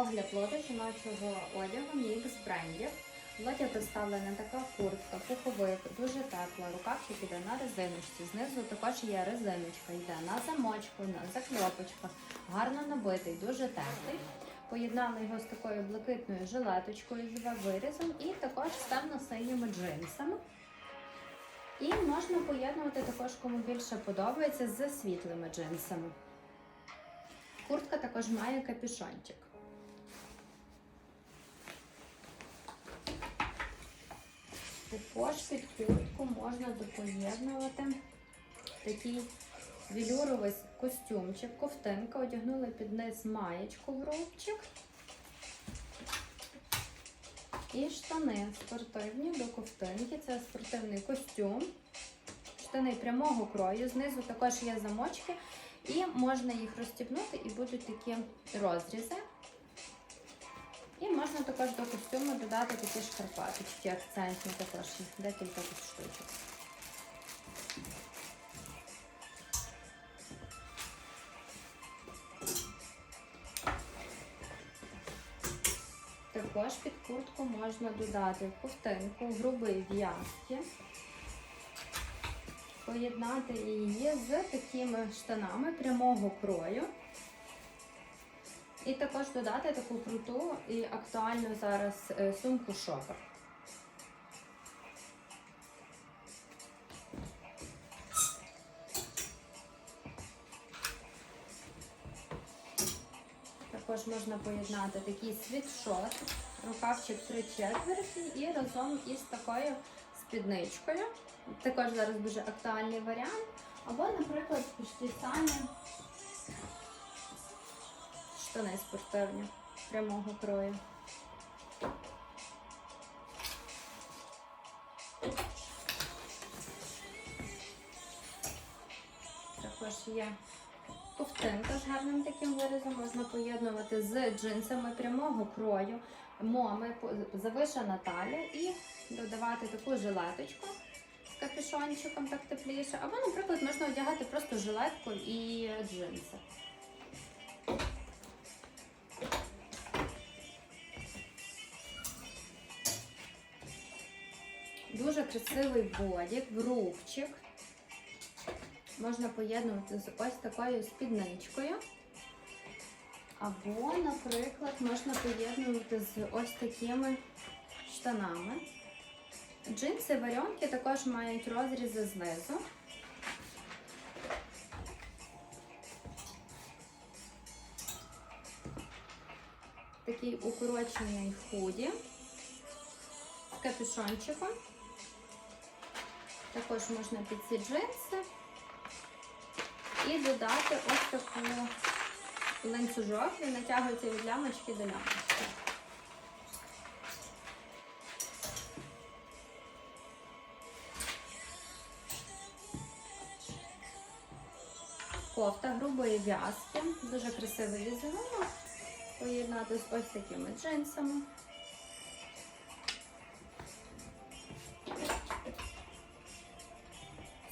Огляд лота жіночого одягу мікс брендів. В лоті така куртка, пуховик, дуже тепла, рукавчик іде на резиночці. Знизу також є резиночка, йде на замочку, на закльопочках. Гарно набитий, дуже теплий. Поєднали його з такою блакитною жилеточкою з вирізом і також з темно-синіми джинсами. І можна поєднувати також, кому більше подобається, з світлими джинсами. Куртка також має капюшончик. Також під куртку можна допоєднувати такий велюровий костюмчик, ковтинка, одягнули під низ маєчку в рубчик. І штани спортивні до ковтинки. Це спортивний костюм. Штани прямого крою. Знизу також є замочки, і можна їх розстібнути, і будуть такі розрізи. І можна також до костюму додати такі шкарпеточки, акцентні також декілька тут штучок. Також під куртку можна додати ковтинку, грубий в'язки, поєднати її з такими штанами прямого крою. І також додати таку круту і актуальну зараз е, сумку шопер. Також можна поєднати такий світшот, рукавчик три четверті і разом із такою спідничкою. Також зараз дуже актуальний варіант. Або, наприклад, ті самі штани спортивні прямого крою. Також є ковтинка з гарним таким вирізом, можна поєднувати з джинсами прямого крою, моми, завишена талія і додавати таку жилеточку з капюшончиком, так тепліше. Або, наприклад, можна одягати просто жилетку і джинси. Дуже красивий бодік, рубчик. Можна поєднувати з ось такою спідничкою. Або, наприклад, можна поєднувати з ось такими штанами. Джинси варіонки також мають розрізи знизу. Такий укорочений худі з капюшончиком. Також можна під ці джинси і додати ось таку ланцюжок, він натягується від лямочки до лямочки. Кофта грубої в'язки, дуже красивий візерунок. Поєднати ось такими джинсами.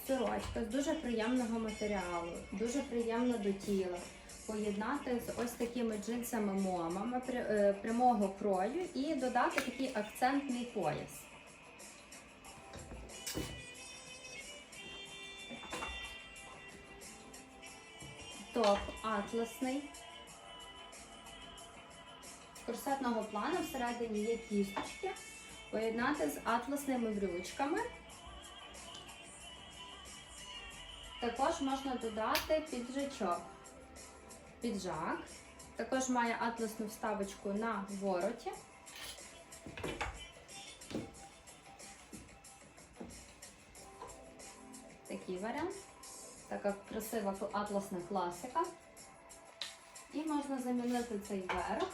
Сорочка з дуже приємного матеріалу, дуже приємна до тіла. Поєднати з ось такими джинсами момами е, прямого крою і додати такий акцентний пояс. Топ атласний. Корсетного плану всередині є кісточки. Поєднати з атласними брючками. Також можна додати піджачок. Піджак. Також має атласну вставочку на вороті. Такий варіант. Така красива атласна класика. І можна замінити цей верх,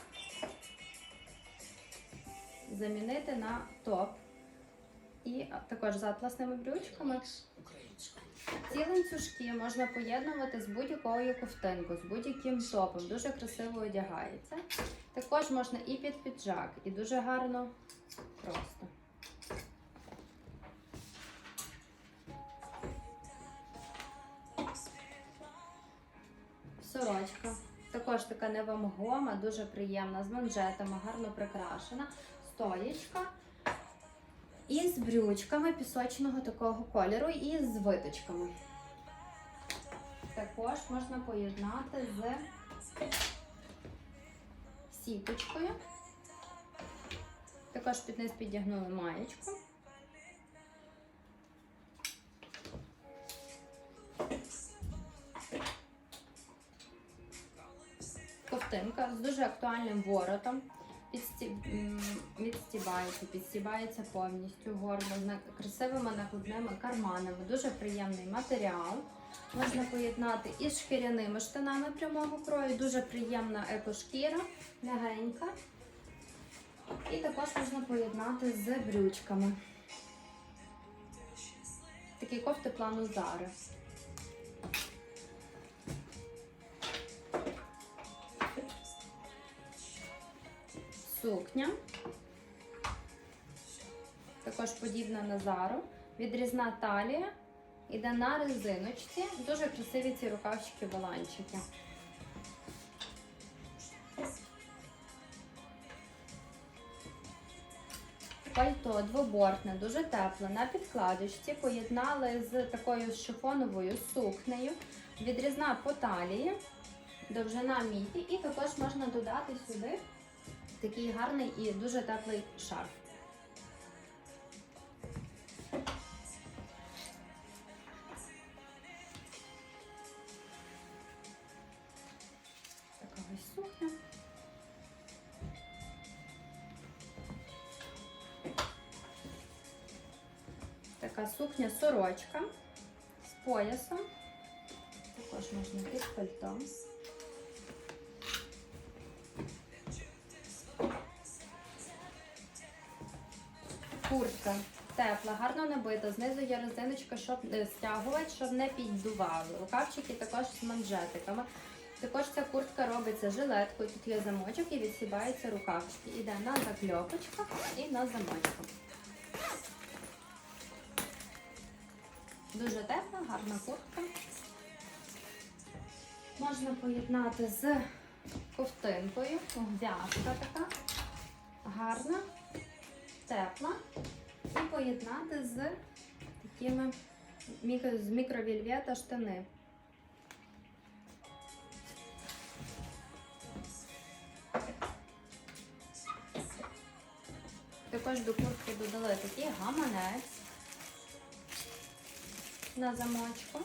замінити на топ. І також з атласними брючками. Ці ланцюжки можна поєднувати з будь-якою ковтинкою, з будь-яким топом. Дуже красиво одягається. Також можна і під піджак, і дуже гарно просто. Сорочка. Також така невамгома, дуже приємна, з манжетами, гарно прикрашена. Стоєчка. І з брючками пісочного такого кольору і з виточками. Також можна поєднати з сіточкою. Також під низ підігнули маєчку. Ковтинка з дуже актуальним воротом. Відстібається, підстібається повністю горло з красивими накладними карманами. Дуже приємний матеріал. Можна поєднати із шкіряними штанами прямого крою. Дуже приємна екошкіра, м'ягенька. І також можна поєднати з брючками. Такі кофти плану Зари. Сукня. Також подібна на Зару. Відрізна талія. Іде на резиночці. Дуже красиві ці рукавчики воланчики. Пальто двобортне, дуже тепле, на підкладочці поєднали з такою шифоновою сукнею, відрізна по талії, довжина міді, і також можна додати сюди такий гарний і дуже теплий шарф. Така сукня. Сукня сорочка з поясом. Також можна під пальто. Куртка тепла, гарно набита. Знизу є резиночка, щоб стягувати, щоб не піддували. Рукавчики також з манжетиками. Також ця куртка робиться жилеткою. Тут є замочок і відсібаються рукавчики. Іде на закльопочках і на замочку. Дуже тепла, гарна куртка. Можна поєднати з ковтинкою. В'язка така гарна, тепла. І поєднати з такими з мікровільвета штани. Також до куртки додали такий гаманець на замочку.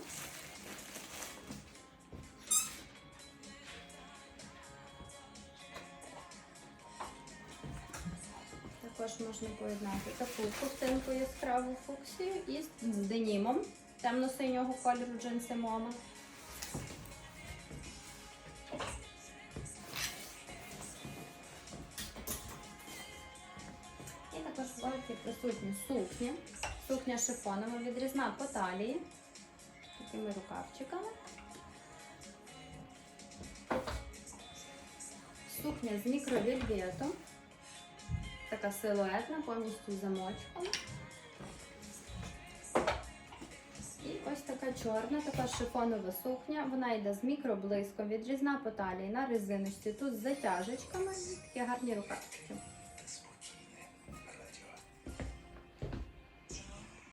Також можна поєднати таку ковтинку яскраву фуксію із з денімом темно-синього кольору джинси Мома. І також в присутні сукня. Сукня шифонова, відрізна по талії, такими рукавчиками. Сукня з мікровільветом. Така силуетна, повністю з замочком. І ось така чорна, така шифонова сукня. Вона йде з мікроблиском, відрізна по талії на резиночці. Тут з затяжечками, такі гарні рукавчики.